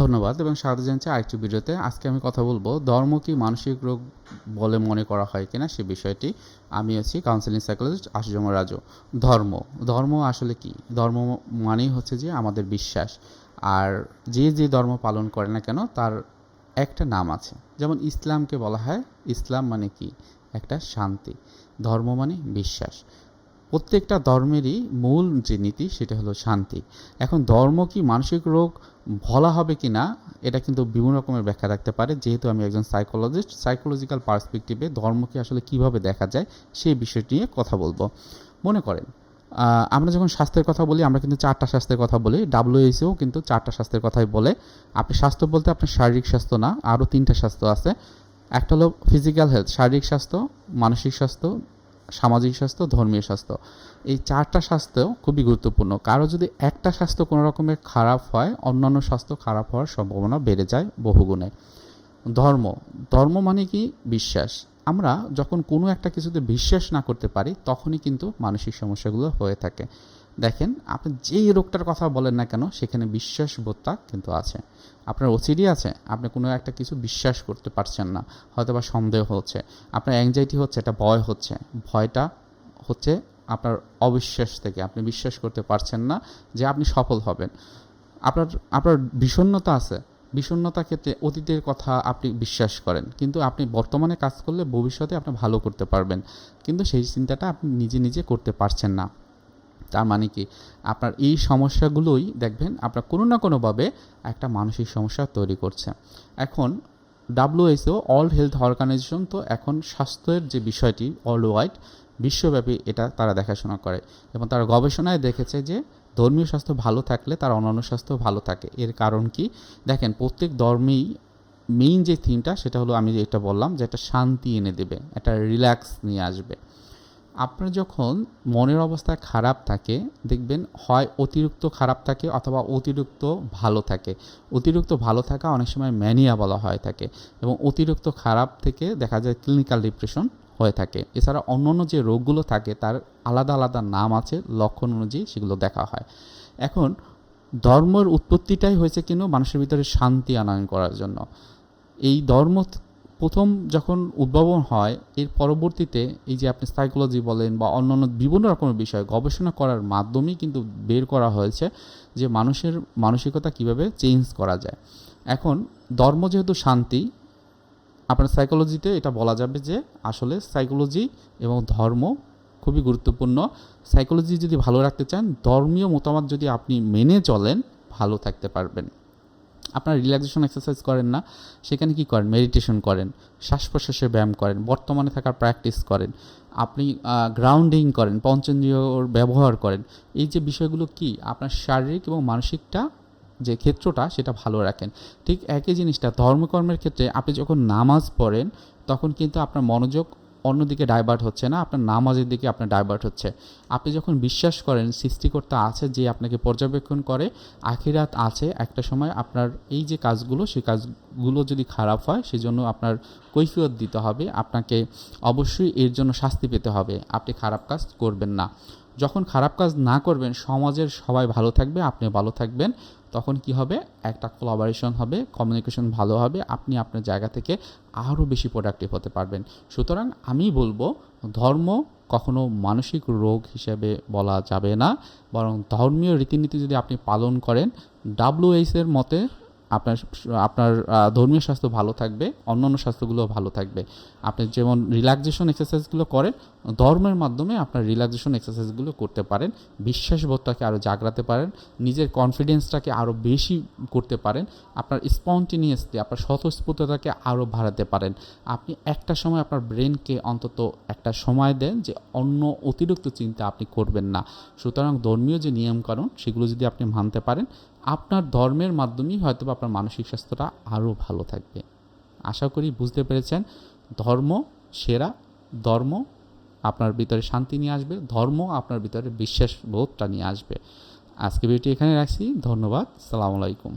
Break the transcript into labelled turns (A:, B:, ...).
A: ধন্যবাদ এবং স্বাগত জানাচ্ছি আরেকটি ভিডিওতে। আজকে আমি কথা বলব, ধর্ম কি মানসিক রোগ বলে মনে করা হয় কিনা সে বিষয়টি। আমি আছি কাউন্সিলিং সাইকোলজিস্ট আশুজমা রাজু। ধর্ম ধর্ম আসলে কি? ধর্ম মানেই হচ্ছে যে আমাদের বিশ্বাস। আর যে যে ধর্ম পালন করে না কেন তার একটা নাম আছে। যেমন ইসলামকে বলা হয়, ইসলাম মানে কি? একটা শান্তি। ধর্ম মানে বিশ্বাস। প্রত্যেকটা ধর্মেরই মূল যে নীতি, সেটা হলো শান্তি। এখন ধর্ম কি মানসিক রোগ বলা হবে কি না এটা কিন্তু বিভিন্ন রকমের ব্যাখ্যা রাখতে পারে। যেহেতু আমি একজন সাইকোলজিস্ট সাইকোলজিক্যাল পার্সপেক্টিভে ধর্মকে আসলে কীভাবে দেখা যায়, সেই বিষয়টি নিয়ে কথা বলব। মনে করেন আমরা যখন স্বাস্থ্যের কথা বলি, আমরা কিন্তু চারটা স্বাস্থ্যের কথা বলি। ডাব্লিউএইচও কিন্তু চারটা স্বাস্থ্যের কথাই বলে। আপনি স্বাস্থ্য বলতে আপনার শারীরিক স্বাস্থ্য না, আরও তিনটা স্বাস্থ্য আছে। একটা হলো ফিজিক্যাল হেলথ শারীরিক স্বাস্থ্য, মানসিক স্বাস্থ্য সামাজিক স্বাস্থ্য, ধর্মীয় স্বাস্থ্য। এই চারটা স্বাস্থ্য খুবই গুরুত্বপূর্ণ। কারও যদি একটা স্বাস্থ্য কোনো রকমের খারাপ হয়, অন্যান্য স্বাস্থ্য খারাপ হওয়ার সম্ভাবনা বেড়ে যায় বহুগুণে। ধর্ম। ধর্ম মানে কি? বিশ্বাস। আমরা যখন কোনো একটা কিছুতে বিশ্বাস না করতে পারি, তখনই কিন্তু মানসিক সমস্যাগুলো হয়ে থাকে। দেখেন, আপনি যেই রোগটার কথা বলেন না কেন, সেখানে বিশ্বাসবোধটা কিন্তু আছে। আপনার ওসিডি আছে, আপনি কোনো একটা কিছু বিশ্বাস করতে পারছেন না হয়তো বা সন্দেহ হচ্ছে। আপনার অ্যাংজাইটি হচ্ছে, এটা ভয় হচ্ছে। ভয়টা হচ্ছে আপনার অবিশ্বাস থেকে, আপনি বিশ্বাস করতে পারছেন না যে আপনি সফল হবেন। আপনার আপনার বিষণ্ণতা আছে বিষণ্ণতার ক্ষেত্রে অতীতের কথা আপনি বিশ্বাস করেন, কিন্তু আপনি বর্তমানে কাজ করলে ভবিষ্যতে আপনি ভালো করতে পারবেন, কিন্তু সেই চিন্তাটা আপনি নিজে নিজে করতে পারছেন না। তার মানে কি? আপনার এই সমস্যাগুলোই দেখবেন আপনার কোনো না কোনোভাবে একটা মানসিক সমস্যা তৈরি করছে। এখন ডাব্লিউএসও অল হেলথ অর্গানাইজেশন তো এখন স্বাস্থ্যের যে বিষয়টি ওয়ার্ল্ড ওয়াইড বিশ্বব্যাপী এটা তারা দেখাশোনা করে এবং তারা গবেষণায় দেখেছে যে ধর্মীয় স্বাস্থ্য ভালো থাকলে তার অন্যান্য স্বাস্থ্য ভালো থাকে। এর কারণ কি? দেখেন প্রত্যেক ধর্মেই মেইন যে থিমটা সেটা হলো আমি যেটা বললাম যে একটা শান্তি এনে দেবে, একটা রিল্যাক্স নিয়ে আসবে। আপনার যখন মনের অবস্থা খারাপ থাকে, দেখবেন হয় অতিরিক্ত খারাপ থাকে অথবা অতিরিক্ত ভালো থাকে। অতিরিক্ত ভালো থাকা অনেক সময় ম্যানিয়া বলা হয় থাকে এবং অতিরিক্ত খারাপ থেকে দেখা যায় ক্লিনিক্যাল ডিপ্রেশন হয়ে থাকে। এছাড়া অন্যান্য যে রোগগুলো থাকে, তার আলাদা আলাদা নাম আছে, লক্ষণ অনুযায়ী সেগুলো দেখা হয়। এখন, ধর্মের উৎপত্তিটাই হয়েছে কিন্তু মানুষের ভিতরে শান্তি আনয়ন করার জন্য। এই ধর্ম প্রথম যখন উদ্ভাবন হয়, এর পরবর্তীতে এই যে আপনি সাইকোলজি বলেন বা অন্যান্য বিভিন্ন রকমের বিষয় গবেষণা করার মাধ্যমেই কিন্তু বের করা হয়েছে যে মানুষের মানসিকতা কীভাবে চেঞ্জ করা যায়। এখন ধর্ম যেহেতু শান্তি, আপনার সাইকোলজিতে এটা বলা যাবে যে আসলে সাইকোলজি এবং ধর্ম খুবই গুরুত্বপূর্ণ। সাইকোলজি যদি ভালো রাখতে চান, ধর্মীয় মতামত যদি আপনি মেনে চলেন, ভালো থাকতে পারবেন। আপনার রিল্যাক্সেশন এক্সারসাইজ করেন না, সেখানে কি করেন? মেডিটেশন করেন, শ্বাস প্রশ্বাসের ব্যায়াম করেন, বর্তমানে থাকার প্র্যাকটিস করেন, আপনি গ্রাউন্ডিং করেন পঞ্চেন্দ্রিয়র ব্যবহার করেন, এই যে বিষয়গুলো কি? আপনার শারীরিক এবং মানসিকটা যে ক্ষেত্রটা, সেটা ভালো রাখেন। ঠিক একই জিনিসটা, ধর্মকর্মের ক্ষেত্রে আপনি যখন নামাজ পড়েন, তখন কিন্তু আপনার মনোযোগ অন্যদিকে ডাইভার্ট হচ্ছে না, আপনার নামাজের দিকে আপনার ডাইভার্ট হচ্ছে। আপনি যখন বিশ্বাস করেন সৃষ্টিকর্তা আছে যে আপনাকে পর্যবেক্ষণ করে, আখিরাত আছে, একটা সময় আপনার এই যে কাজগুলো, সেই কাজগুলো যদি খারাপ হয়, সেজন্য আপনার কৈফিয়ত দিতে হবে, আপনাকে অবশ্যই এর জন্য শাস্তি পেতে হবে। আপনি খারাপ কাজ করবেন না। যখন খারাপ কাজ না করবেন, সমাজের সবাই ভালো থাকবে, আপনি ভালো থাকবেন, তখন কি হবে? একটা কোলাবারেশন হবে কমিউনিকেশন ভালো হবে, আপনি আপনার জায়গা থেকে আরও বেশি প্রোডাক্টিভ হতে পারবেন। সুতরাং আমি বলব, ধর্ম কখনো মানসিক রোগ হিসেবে বলা যাবে না, বরং ধর্মীয় রীতিনীতি যদি আপনি পালন করেন ডাব্লিউএইচ এর মতে আপনার আপনার ধর্মীয় স্বাস্থ্য ভালো থাকবে, অন্যান্য স্বাস্থ্যগুলো ভালো থাকবে। আপনি যেমন রিল্যাক্সেশন এক্সারসাইজগুলো করেন, ধর্মের মাধ্যমে আপনার রিল্যাক্সেশন এক্সারসাইজগুলো করতে পারেন, বিশ্বাসবোধটাকে আরও জাগরাতে পারেন, নিজের কনফিডেন্সটাকে আরও বেশি করতে পারেন, আপনার স্পন্টিনিয়াসলি আপনার স্বতঃস্ফূর্ততাকে আরও বাড়াতে পারেন। আপনি একটা সময় আপনার ব্রেনকে অন্তত একটা সময় দেন যে অন্য অতিরিক্ত চিন্তা আপনি করবেন না। সুতরাং ধর্মীয় যে নিয়মকানুন, সেগুলো যদি আপনি মানতে পারেন, আপনার ধর্মের মাধ্যমেই হয়তো আপনার মানসিক স্বাস্থ্যটা আরও ভালো থাকবে। আশা করি বুঝতে পেরেছেন, ধর্ম সেরা, ধর্ম আপনার ভিতরে শান্তি নিয়ে আসবে, ধর্ম আপনার ভিতরে বিশ্বাসবোধটা নিয়ে আসবে। আজকে ভিডিওটি এখানে রাখছি, ধন্যবাদ, সালামু আলাইকুম।